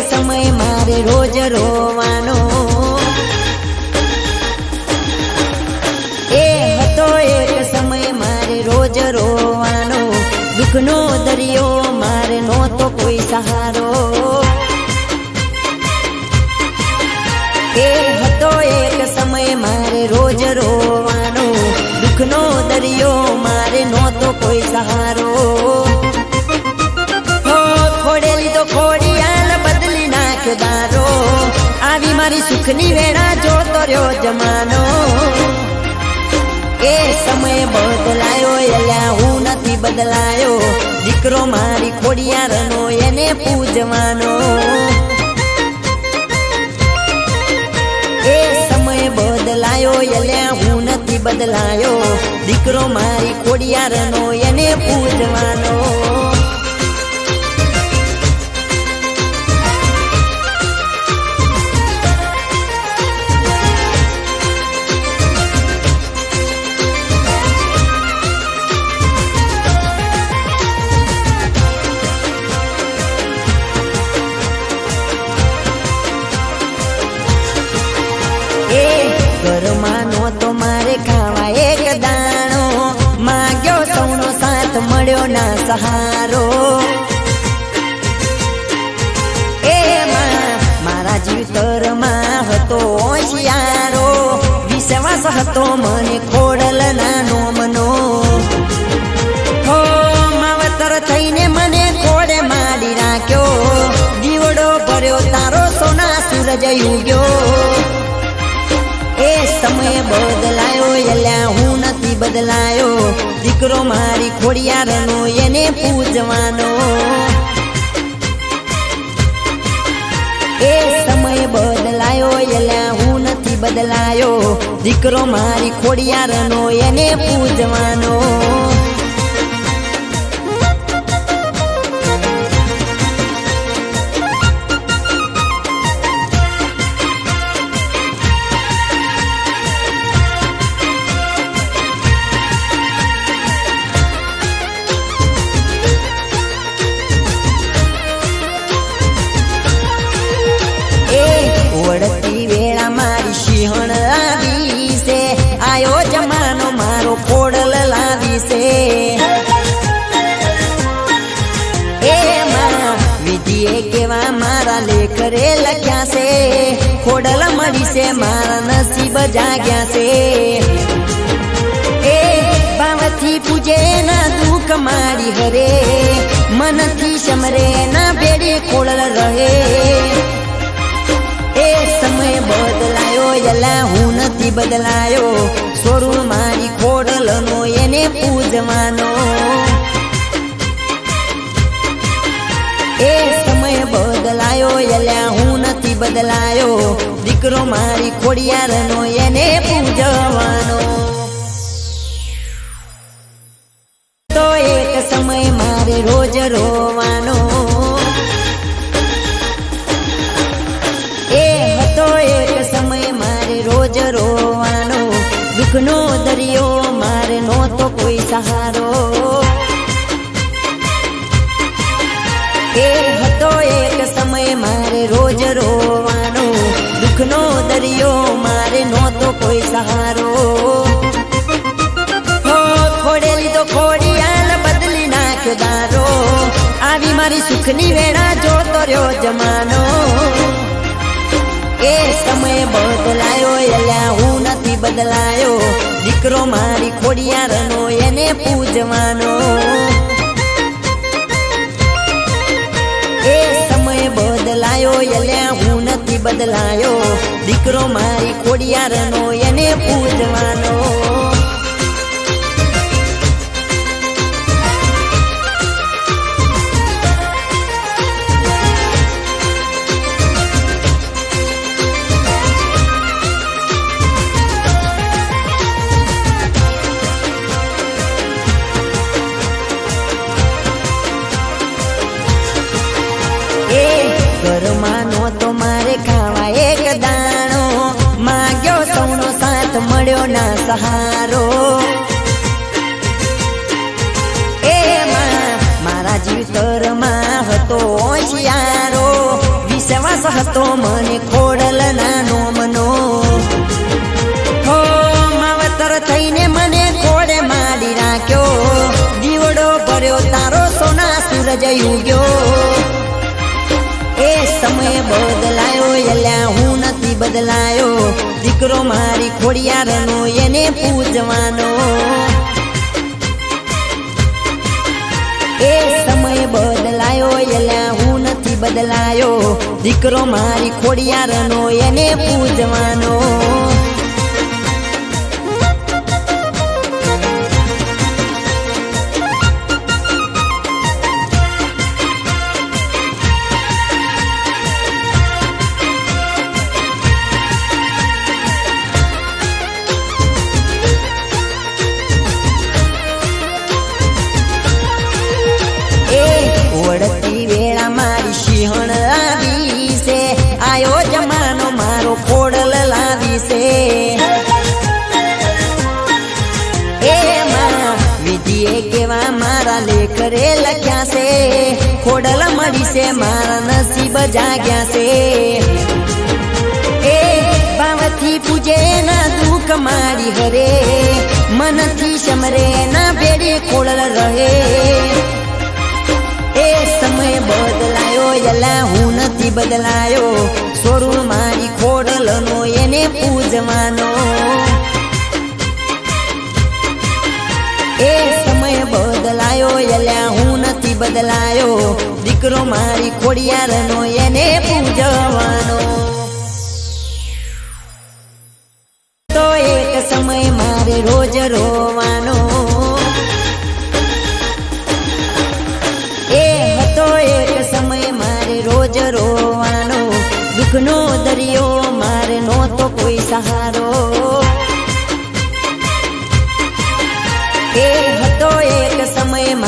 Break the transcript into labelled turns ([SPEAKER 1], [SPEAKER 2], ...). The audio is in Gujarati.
[SPEAKER 1] સમય, મારે રોજ રોવાનો. એ હતો એક સમય, મારે રોજ રોવાનો. દુઃખનો દરિયો, મારે નહોતો કોઈ સહારો. એ હતો એક સમય, મારે રોજ રોવાનો. દુઃખનો દરિયો, મારે નહોતો કોઈ સહારો. આવી મારી સુખની વેળા જોતો રહ્યો જમાનો. એ સમય બદલાયો એલા હું નથી બદલાયો. દીકરો મારી ખોડિયારનો, એને પૂજવાનો. એ સમય બદલાયો એલા હું નથી બદલાયો. દીકરો મારી ખોડિયારનો, એને પૂજવાનો. સહારો. એ મારા જીવતરમાં હતો હોશિયારો વિશ્વાસ હતો મને ખોડલ નાનો મનો હો, માવતર થઈને મને ખોડે માડી રાખ્યો દીવડો ભર્યો તારો સોના સૂરજ ઉગ્યો. એ સમય બદલાયો હું નથી બદલાયો. દીકરો મારી ખોડિયારનો, એને પૂજવાનો. એ સમય બદલાયો, એલ્યા હું નથી બદલાયો. દીકરો મારી ખોડિયારનો, એને પૂજવાનો. કેવા મારા લેખ લખ્યા છે. ખોડલ મળી છે મારા નસીબ જાગ્યા છે. એ ભાવથી પૂજે ના દુઃખ મારી હરે. મનથી સમરે ના બેડે ખોડલ રહે. એ સમય બદલાયો, એલા હું નથી બદલાયો. સ્વરૂપ મારી ખોડલનો એને પૂજવાનો બદલાયો. દીકરો મારી ખોડિયારનો એને પૂજવાનો. તો એક સમય મારે રોજ રોવાનો. એ હતો એક સમય મારે રોજ રોવાનો. દુઃખનો દરિયો મારે નહોતો કોઈ સહારો. એ દુઃખનો દરિયો, મારે નહોતો કોઈ સહારો. ખોડેલી તો ખોડિયાલ, બદલી નાખ્યો દારો. આવી મારી સુખની વેળા જોતો રહ્યો જમાનો. એ સમય બદલાયો એલા હું નથી બદલાયો. દીકરો મારી ખોડિયારનો એને પૂજવાનો. બદલાયો. દીકરો મારી ખોડિયારનો એને પૂજવાનો. ઘરમાં તો મારે ખાવા એક દાણો. માગ્યો સૌનો સાથ, મળ્યો ના સહારો. એ મારા જીવતરમાં હતો હોશિયારો. વિશ્વાસ હતો મને ખોડલ નાનો મનો. હો, માવતર થઈને મને ખોડે માડી રાખ્યો. દીવડો ભર્યો તારો સોના સૂરજ ઉગ્યો. સમય બદલાયો એલ્યા હું નથી બદલાયો. દીકરો મારી ખોડિયારનો, એને પૂજવાનો. એ સમય બદલાયો એલ્યા હું નથી બદલાયો. દીકરો મારી ખોડિયારનો, એને પૂજવાનો. મારા રે લખ્યા છે ખોડલ મળી છે મારા નસીબ જાગ્યા છે એ ભાવથી પૂજે ના દુઃખ મારી હરે. મનથી સમરે ના બેડે ખોડલ રહે. એ સમય બદલાયો, એલા હું નથી બદલાયો. સોરું મારી ખોડલનો એને પૂજવાનો. એ સમય બદલાયો, એલ્યા હું નથી બદલાયો. દીકરો મારી ખોડિયારનો, એને પૂજવાનો. તો એક સમય મારે રોજ રોવાનો. એ હતો એક સમય મારે રોજ રોવાનો. દુઃખનો દરિયો મારે નહોતો કોઈ સહારો. એ હતો એક સમય મારે